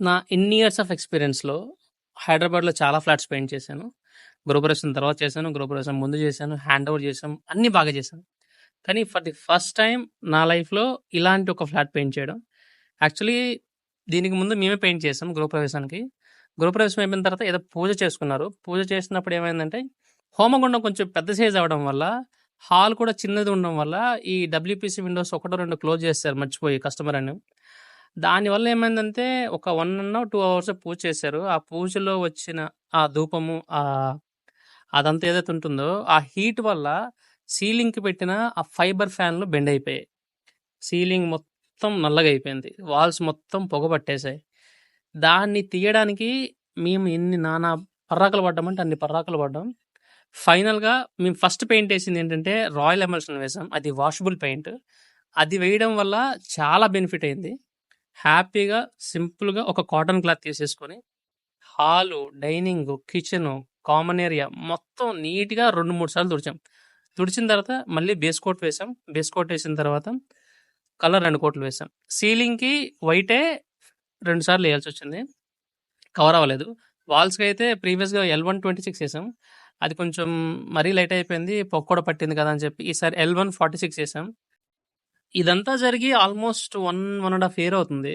నా ఇన్ని years of ఎక్స్‌పీరియన్స్‌లో హైదరాబాద్‌లో చాలా ఫ్లాట్స్ పెయింట్ చేశాను. గృహప్రవేశం తర్వాత చేశాను. గృహప్రవేశం ముందు చేశాను. హ్యాండ్ ఓవర్ చేశాం. అన్నీ బాగా చేశాను. కానీ ఫర్ ది ఫస్ట్ టైం నా లైఫ్‌లో ఇలాంటి ఒక ఫ్లాట్ పెయింట్ చేయడం. యాక్చువల్లీ దీనికి ముందు మేమే పెయింట్ చేసాం గృహప్రవేశానికి. గృహప్రవేశం అయిపోయిన తర్వాత ఏదో పూజ చేసుకున్నారు. పూజ చేసినప్పుడు ఏమైందంటే హోమగుండం కొంచెం పెద్ద సైజ్ అవ్వడం వల్ల, హాల్ కూడా చిన్నది ఉండడం వల్ల ఈ డబ్ల్యూపీసీ విండోస్ ఒకటో రెండు క్లోజ్ చేస్తారు మర్చిపోయి కస్టమర్ అని. దానివల్ల ఏమైందంటే ఒక వన్ అన్న టూ అవర్స్ పూజ చేశారు. ఆ పూజలో వచ్చిన ఆ ధూపము ఆ అదంతా ఏదైతే ఉంటుందో ఆ హీట్ వల్ల సీలింగ్‌కి పెట్టిన ఆ ఫైబర్ ఫ్యాన్‌లు బెండ్ అయిపోయాయి. సీలింగ్ మొత్తం నల్లగా అయిపోయింది. వాల్స్ మొత్తం పొగ పట్టేసాయి. దాన్ని తీయడానికి మేము ఎన్ని నానా పర్రాకలు పడ్డామంటే అన్ని పర్రాకలు పడ్డాం. ఫైనల్‌గా మేము ఫస్ట్ పెయింట్ వేసింది ఏంటంటే రాయల్ ఎమల్షన్ వేసాం. అది వాషబుల్ పెయింట్. అది వేయడం వల్ల చాలా బెనిఫిట్ అయింది. హ్యాపీగా సింపుల్‌గా ఒక కాటన్ క్లాత్ తీసేసుకొని hall, dining, kitchen, common area మొత్తం నీట్‌గా 2, 3 సార్లు తుడిచాం. తుడిచిన తర్వాత మళ్ళీ బేస్ కోట్ వేసాం. బేస్ కోట్ ఏసిన తర్వాత కలర్ 2 కోట్లు వేసాం. సీలింగ్‌కి వైటే 2 సార్లు ఎయాల్సొచ్చింది. కవర్ అవ్వలేదు. వాల్స్‌కైతే ప్రీవియస్‌గా ఎల్-126 ఏసాం. అది కొంచెం మరీ లైట్ అయిపోయింది. పొగ కూడా పట్టింది కదా! అని చెప్పి ఈసారి ఎల్-146 ఏసాం. ఇదంతా జరిగి ఆల్మోస్ట్ 1, 1 ½ ఇయర్ అవుతుంది.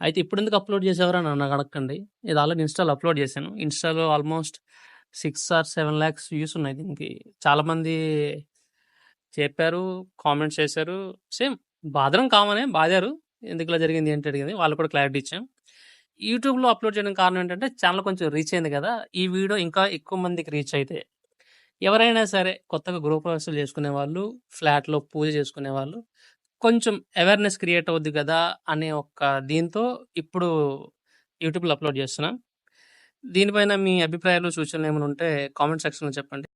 అయితే ఇప్పుడు ఎందుకు అప్‌లోడ్ చేసేవారు అని నన్ను అడగకండి. ఇది ఆల్రెడీ ఇన్‌స్టాలో అప్‌లోడ్ చేశాను. ఇన్‌స్టాలో almost six or seven lakhs views ఉన్నాయి దీనికి. చాలామంది చెప్పారు. కామెంట్స్ చేశారు. సేమ్ బాధడం కామనే. బాధారు. ఎందుకిలా జరిగింది ఏంటి అడిగింది. వాళ్ళు కూడా క్లారిటీ ఇచ్చాం. యూట్యూబ్‌లో అప్‌లోడ్ చేయడానికి కారణం ఏంటంటే ఛానల్ కొంచెం రీచ్ అయింది కదా! ఈ వీడియో ఇంకా ఎక్కువ మందికి రీచ్ అయితే ఎవరైనా సరే కొత్తగా గృహప్రవేశాలు చేసుకునేవాళ్ళు, ఫ్లాట్‌లో పూజ చేసుకునే వాళ్ళు కొంచెం అవేర్‌నెస్ క్రియేట్ అవుద్ది కదా! అనే ఒక దీంతో ఇప్పుడు యూట్యూబ్‌లో అప్‌లోడ్ చేస్తున్నా. దీనిపైన మీ అభిప్రాయాలు, సూచనలు ఏమైనా ఉంటే కామెంట్ సెక్షన్‌లో చెప్పండి.